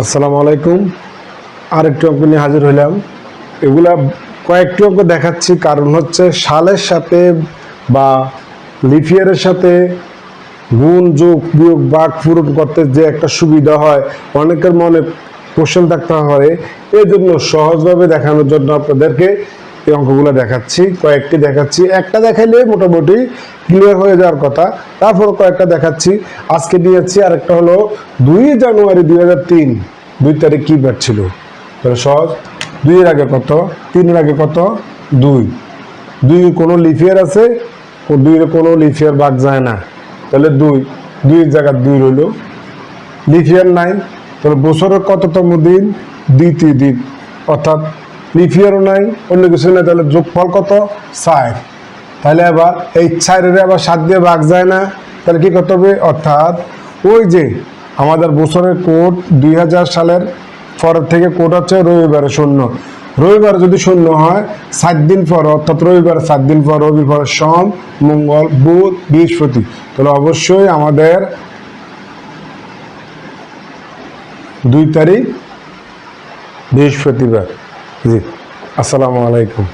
আসসালামু আলাইকুম। আরেকটি অঙ্ক নিয়ে হাজির হইলাম। এগুলা কয়েকটি অঙ্ক দেখাচ্ছি, কারণ হচ্ছে সালের সাথে বা লিফিয়ারের সাথে গুণ, যোগ, বিয়োগ বাঘ পূরণ করতে যে একটা সুবিধা হয়, অনেকের মনে কোশ্চেন থাকতে হয় এই জন্য সহজভাবে দেখানোর জন্য আপনাদেরকে এই অঙ্কগুলো দেখাচ্ছি, কয়েকটি দেখাচ্ছি। একটা দেখাইলে মোটামুটি ক্লিয়ার হয়ে যাওয়ার কথা। তারপর কয়েকটা দেখাচ্ছি। আজকে দিয়েছি আরেকটা হলো দুই জানুয়ারি দুই হাজার তিন, দুই তারিখ কী বার ছিল? তাহলে সহজ। দুইয়ের আগে কত? তিনের আগে কত? দুই। দুই কোনো লিফিয়ার আছে? দুইয়ের কোনো লিফিয়ার বাদ যায় না। তাহলে দুই। দুই জায়গার দুই রইল। লিফিয়ার নাই তাহলে বছরের কততম দিন? দ্বিতীয় দিন। অর্থাৎ লিফিয়ারও নাই, অন্য কিছু নাই, তাহলে যোগফল কত? চার। তাহলে আবার এই সাইডের আবার সাত দিয়ে ভাগ যায় না, তাহলে কি করতে হবে? অর্থাৎ ওই যে আমাদের বছরের কোড দুই সালের পরের থেকে কোড হচ্ছে রবিবারে শূন্য। রবিবার যদি শূন্য হয়, সাত দিন পর, অর্থাৎ রবিবার সাত দিন পর, রবিবার সোম, মঙ্গল, বুধ, বৃহস্পতি। তাহলে অবশ্যই আমাদের দুই তারিখ বৃহস্পতিবার। জি। আসসালামু আলাইকুম।